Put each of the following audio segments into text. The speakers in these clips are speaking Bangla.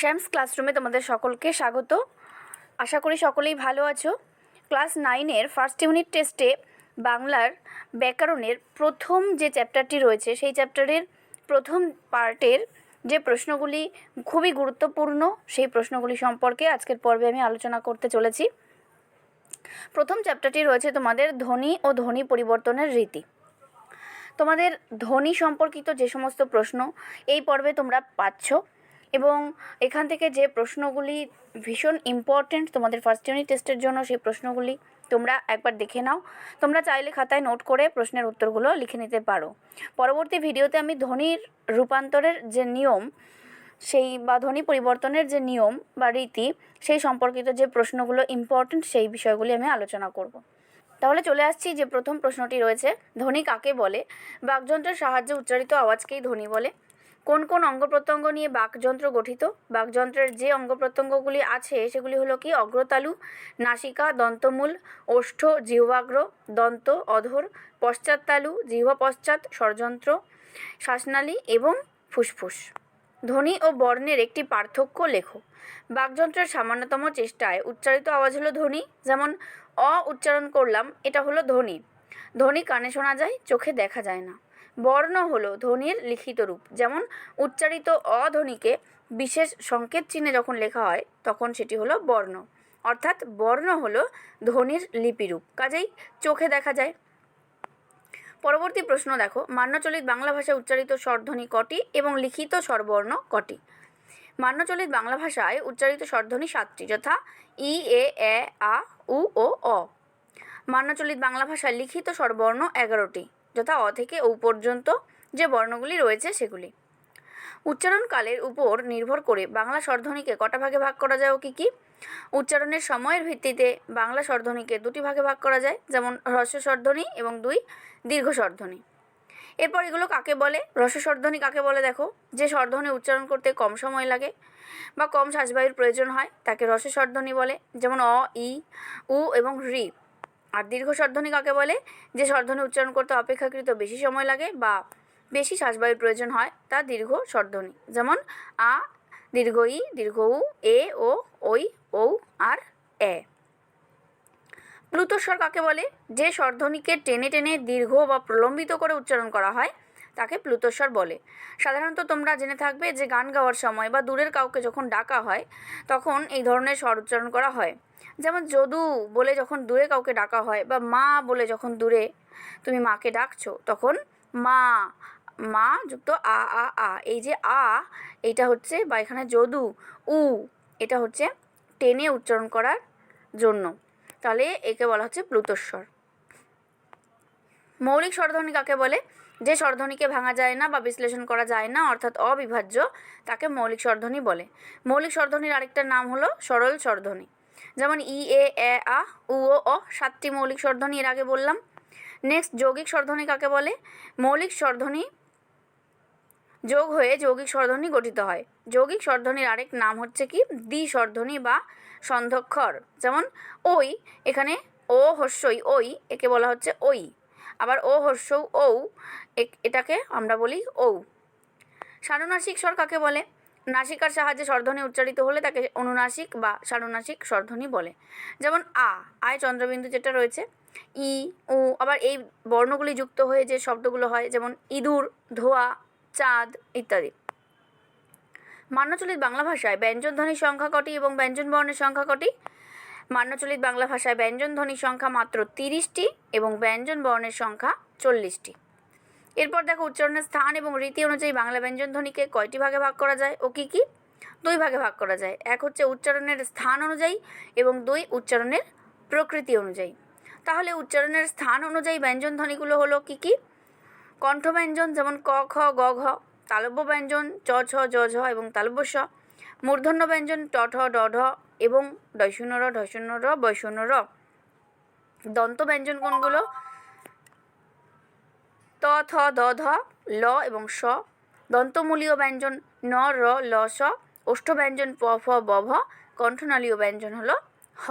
শ্যামস ক্লাসরুমে তোমাদের সকলকে স্বাগত। আশা করি সকলেই ভালো আছো। ক্লাস নাইনের ফার্স্ট ইউনিট টেস্টে বাংলার ব্যাকরণের প্রথম যে চ্যাপ্টারটি রয়েছে, সেই চ্যাপ্টারের প্রথম পার্টের যে প্রশ্নগুলি খুবই গুরুত্বপূর্ণ, সেই প্রশ্নগুলি সম্পর্কে আজকের পর্বে আমি আলোচনা করতে চলেছি। প্রথম চ্যাপ্টারটি রয়েছে তোমাদের ধ্বনি ও ধ্বনি পরিবর্তনের রীতি। তোমাদের ধ্বনি সম্পর্কিত যে সমস্ত প্রশ্ন, এই পর্বে তোমরা পাচ্ছ। এবং এখান থেকে যে প্রশ্নগুলি ভীষণ ইম্পর্ট্যান্ট তোমাদের ফার্স্ট ইউনিট টেস্টের জন্য সেই প্রশ্নগুলি তোমরা একবার দেখে নাও। তোমরা চাইলে খাতায় নোট করে প্রশ্নের উত্তরগুলো লিখে নিতে পারো। পরবর্তী ভিডিওতে আমি ধ্বনির রূপান্তরের যে নিয়ম, সেই বা ধ্বনি পরিবর্তনের যে নিয়ম বা রীতি, সেই সম্পর্কিত যে প্রশ্নগুলো ইম্পর্ট্যান্ট সেই বিষয়গুলি আমি আলোচনা করব। তাহলে চলে আসছি যে প্রথম প্রশ্নটি রয়েছে, ধ্বনি কাকে বলে? বাকযন্ত্রের সাহায্যে উচ্চারিত আওয়াজকেই ধ্বনি বলে। কোন কোন অঙ্গ প্রত্যঙ্গ নিয়ে বাকযন্ত্র গঠিত? বাকযন্ত্রের যে অঙ্গ প্রত্যঙ্গগুলি আছে, সেগুলি হলো কি? অগ্রতালু, নাসিকা, দন্তমূল, ওষ্ঠ, জিহ্বাগ্র, দন্ত, অধর পশ্চাৎতালু জিহ্বা পশ্চাৎ ষড়যন্ত্র, শ্বাসনালী এবং ফুসফুস। ধ্বনি ও বর্ণের একটি পার্থক্য লেখো। বাকযন্ত্রের সামান্যতম চেষ্টায় উচ্চারিত আওয়াজ হলো ধ্বনি। যেমন, অ উচ্চারণ করলাম, এটা হলো ধ্বনি। ধ্বনি কানে শোনা যায়, চোখে দেখা যায় না। বর্ণ হলো ধ্বনির লিখিত রূপ। যেমন উচ্চারিত অধ্বনিকে বিশেষ সংকেত চিহ্নে যখন লেখা হয়, তখন সেটি হলো বর্ণ। অর্থাৎ বর্ণ হলো ধ্বনির লিপিরূপ। কাজেই চোখে দেখা যায়। পরবর্তী প্রশ্ন দেখো। মান্যচলিত বাংলা ভাষায় উচ্চারিত স্বরধ্বনি কটি এবং লিখিত স্বরবর্ণ কটি? মান্যচলিত বাংলা ভাষায় উচ্চারিত স্বরধ্বনি সাতটি, যথা ই, এ এ, আ, উ, ও, অ। মান্যচলিত বাংলা ভাষায় লিখিত স্বরবর্ণ এগারোটি। যথা অ থেকে ও পর্যন্ত যে বর্ণগুলি রয়েছে সেগুলি। উচ্চারণকালের উপর নির্ভর করে বাংলা স্বরধ্বনিকে কটা ভাগে ভাগ করা যায় ও কী কী? উচ্চারণের সময়ের ভিত্তিতে বাংলা স্বরধ্বনিকে দুটি ভাগে ভাগ করা যায়, যেমন হ্রস্ব স্বরধ্বনি এবং দুই দীর্ঘ স্বরধ্বনি। এরপর এগুলো কাকে বলে? হ্রস্ব স্বরধ্বনি কাকে বলে দেখো? যে স্বরধ্বনি উচ্চারণ করতে কম সময় লাগে বা কম শ্বাসবায়ুর প্রয়োজন হয়, তাকে হ্রস্ব স্বরধ্বনি বলে, যেমন অ, ই, উ এবং রি। আর দীর্ঘ স্বরধ্বনি কাকে বলে? যে স্বরধ্বনি উচ্চারণ করতে অপেক্ষাকৃত বেশি সময় লাগে বা বেশি শ্বাসবায়ুর প্রয়োজন হয়, তা দীর্ঘ স্বরধ্বনি যেমন, আ, দীর্ঘ ই, দীর্ঘ উ, এ, ও, ঐ, ঔ, আর, এ। প্লুতস্বর কাকে বলে? যে স্বরধ্বনিকে টেনে টেনে দীর্ঘ বা প্রলম্বিত করে উচ্চারণ করা হয় তাকে প্লুতস্বর বলে। সাধারণত তোমরা জেনে থাকবে যে গান গাওয়ার সময় বা দূরের কাউকে যখন ডাকা হয়, তখন এই ধরনের স্বর উচ্চারণ করা হয়। যেমন যদু বলে যখন দূরে কাউকে ডাকা হয় বা মা বলে যখন দূরে তুমি মাকে ডাকছো, তখন মা মা যুক্ত আ আ আ, এই যে আ এইটা হচ্ছে বা এখানে যদু, উ, এটা হচ্ছে টেনে উচ্চারণ করার জন্য। তাহলে একে বলা হচ্ছে প্লুতস্বর মৌলিক স্বরধ্বনি কাকে বলে? যে স্বরধ্বনিকে ভাঙা যায় না বা বিশ্লেষণ করা যায় না, অর্থাৎ অবিভাজ্য, তাকে মৌলিক স্বরধ্বনি বলে। মৌলিক স্বরধ্বনির আরেকটা নাম হলো সরল স্বরধ্বনি। যেমন ই, এ এ, আ, উ, ও, অ, সাতটি মৌলিক স্বরধ্বনি এর আগে বললাম। নেক্সট যৌগিক স্বরধ্বনি কাকে বলে? মৌলিক স্বরধ্বনি যোগ হয়ে যৌগিক স্বরধ্বনি গঠিত হয়। যৌগিক স্বরধ্বনির আরেক নাম হচ্ছে কি? দ্বি স্বরধ্বনি বা সন্ধক্ষর। যেমন ওই এখানে ও হস্যই ওই একে বলা হচ্ছে ওই আবার ও হস্য ঔ এটাকে আমরা বলি ঔ। সানুনাসিক স্বর কাকে বলে? নাসিকার সাহায্যে স্বরধ্বনি উচ্চারিত হলে তাকে অনুনাসিক বা সানুনাসিক স্বরধ্বনি বলে। যেমন আ, আয় চন্দ্রবিন্দু যেটা রয়েছে, ই, উ, আবার এই বর্ণগুলি যুক্ত হয়ে যে শব্দগুলো হয়, যেমন ইঁদুর, ধোয়া, চাঁদ ইত্যাদি। মান্যচলিত বাংলা ভাষায় ব্যঞ্জনধ্বনির সংখ্যা কটি এবং ব্যঞ্জন বর্ণের সংখ্যা কটি? মান্যচলিত বাংলা ভাষায় ব্যঞ্জন ধ্বনির সংখ্যা মাত্র তিরিশটি এবং ব্যঞ্জন বর্ণের সংখ্যা চল্লিশটি। এরপর দেখো উচ্চারণের স্থান এবং রীতি অনুযায়ী বাংলা ব্যঞ্জন ধ্বনিকে কয়টি ভাগে ভাগ করা যায় ও কী কী? দুই ভাগে ভাগ করা যায়। এক হচ্ছে উচ্চারণের স্থান অনুযায়ী এবং দুই উচ্চারণের প্রকৃতি অনুযায়ী। তাহলে উচ্চারণের স্থান অনুযায়ী ব্যঞ্জন ধ্বনিগুলো হলো কী কী? কণ্ঠ ব্যঞ্জন যেমন ক, খ, গ, ঘ তালব্য ব্যঞ্জন চ ছ জ ঝ এবং তালব্য স। মূর্ধন্য ব্যঞ্জন ট, ঠ, ড, ঢ এবং ডয়শূন্য র ঢশূন্য র বৈষণ র দন্ত ব্যঞ্জন কোনগুলো? ত, থ, দ, ধ, ল এবং স দন্তমূলীয় ব্যঞ্জন ন, র, ল স ওষ্ঠ ব্যঞ্জন প, ফ, ব, ভ। কণ্ঠনালীয় ব্যঞ্জন হলো হ।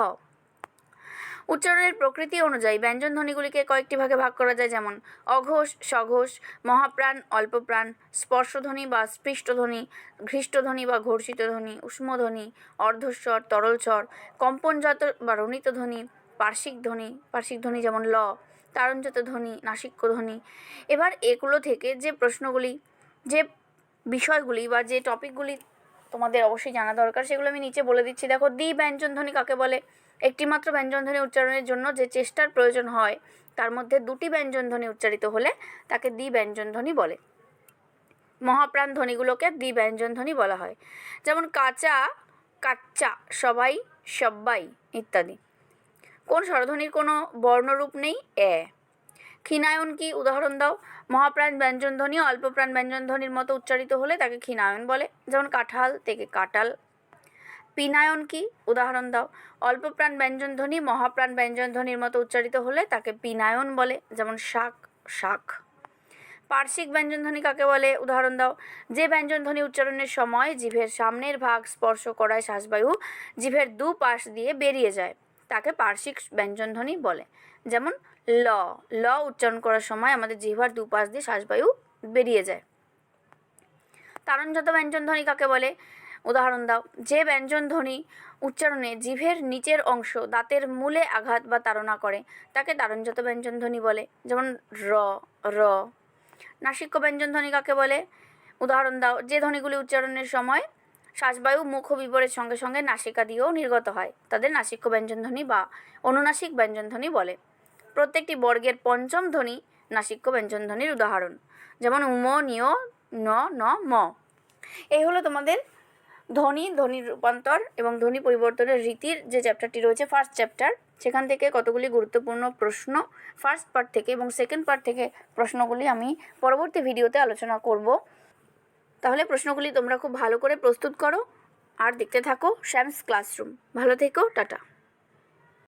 উচ্চারণের প্রকৃতি অনুযায়ী ব্যঞ্জন ধ্বনিগুলিকে কয়েকটি ভাগে ভাগ করা যায়, যেমন অঘোষ, সঘোষ, মহাপ্রাণ, অল্পপ্রাণ, স্পর্শধ্বনি বা স্পৃষ্টধ্বনি, ঘৃষ্টধ্বনি বা ঘর্ষিত ধ্বনি উষ্মধ্বনি, অর্ধস্বর, তরলস্বর, কম্পনজাত বা রণিত ধ্বনি পার্শ্বিক ধ্বনি পার্শ্বিক ধ্বনি যেমন ল, তারণজাত ধ্বনি নাসিক্য ধ্বনি এবার এগুলো থেকে যে প্রশ্নগুলি, যে বিষয়গুলি বা যে টপিকগুলি তোমাদের অবশ্যই জানা দরকার। সেগুলো আমি নিচে বলে দিচ্ছি। দেখো, দ্বি ব্যঞ্জন ধ্বনি কাকে বলে? একটিমাত্র ব্যঞ্জন ধ্বনি উচ্চারণের জন্য যে চেষ্টার প্রয়োজন হয়, তার মধ্যে দুটি ব্যঞ্জন ধ্বনি উচ্চারিত হলে তাকে দ্বি ব্যঞ্জন ধ্বনি বলে। মহাপ্রাণ ধ্বনিগুলোকে দ্বি ব্যঞ্জন ধ্বনি বলা হয়। যেমন, কাঁচা, কাচ্চা, সবাই, সব্বাই, ইত্যাদি। কোন স্বরধ্বনির কোনো বর্ণরূপ নেই? এ। ক্ষীণায়ন কি উদাহরণ দাও? মহাপ্রাণ ব্যঞ্জনধ্বনি অল্পপ্রাণ ব্যঞ্জনধ্বনির মতো উচ্চারিত হলে তাকে ক্ষীণায়ন বলে। যেমন কাঁঠাল থেকে কাটাল। পিনায়ন কি? উদাহরণ দাও। অল্পপ্রাণ ব্যঞ্জনধ্বনি মহাপ্রাণ ব্যঞ্জনধ্বনির মতো উচ্চারিত হলে তাকে পিনায়ন বলে। যেমন শাক শাক। পার্শ্বিক ব্যঞ্জনধ্বনি কাকে বলে? উদাহরণ দাও। যে ব্যঞ্জনধ্বনি উচ্চারণের সময় জিভের সামনের ভাগ স্পর্শ করায় শ্বাসবায়ু জিভের দু পাশ দিয়ে বেরিয়ে যায়, তাকে পার্শ্বিক ব্যঞ্জনধ্বনি বলে। যেমন ল। ল উচ্চারণ করার সময় আমাদের জিহ্বার দুপাশ দিয়ে শ্বাসবায়ু বেরিয়ে যায়। তারণজাত ব্যঞ্জনধ্বনি কাকে বলে? উদাহরণ দাও। যে ব্যঞ্জনধ্বনি উচ্চারণে জিভের নিচের অংশ দাঁতের মূলে আঘাত বা তাড়না করে, তাকে তারণজাত ব্যঞ্জনধ্বনি বলে? যেমন র র। নাসিক্য ব্যঞ্জনধ্বনি কাকে বলে? উদাহরণ দাও। যে ধ্বনিগুলি উচ্চারণের সময় শ্বাসবায়ু মুখ ও বিবরের সঙ্গে সঙ্গে নাসিকা দিয়েও নির্গত হয়, তাদের নাসিক্য ব্যঞ্জনধ্বনি বা অনুনাসিক ব্যঞ্জনধ্বনি বলে। প্রত্যেকটি বর্গের পঞ্চম ধ্বনি নাসিক্য ব্যঞ্জনধ্বনির উদাহরণ। যেমন উম নিয় ন ন, ম। এই হলো তোমাদের ধ্বনি ধ্বনি রূপান্তর এবং ধ্বনি পরিবর্তনের রীতির যে চ্যাপ্টারটি রয়েছে ফার্স্ট চ্যাপ্টার সেখান থেকে কতগুলি গুরুত্বপূর্ণ প্রশ্ন ফার্স্ট পার্ট থেকে এবং সেকেন্ড পার্ট থেকে প্রশ্নগুলি আমি পরবর্তী ভিডিওতে আলোচনা করব। তাহলে প্রশ্নগুলি তোমরা খুব ভালো করে প্রস্তুত করো আর দেখতে থাকো শ্যামস ক্লাসরুম ভালো থেকো, টাটা।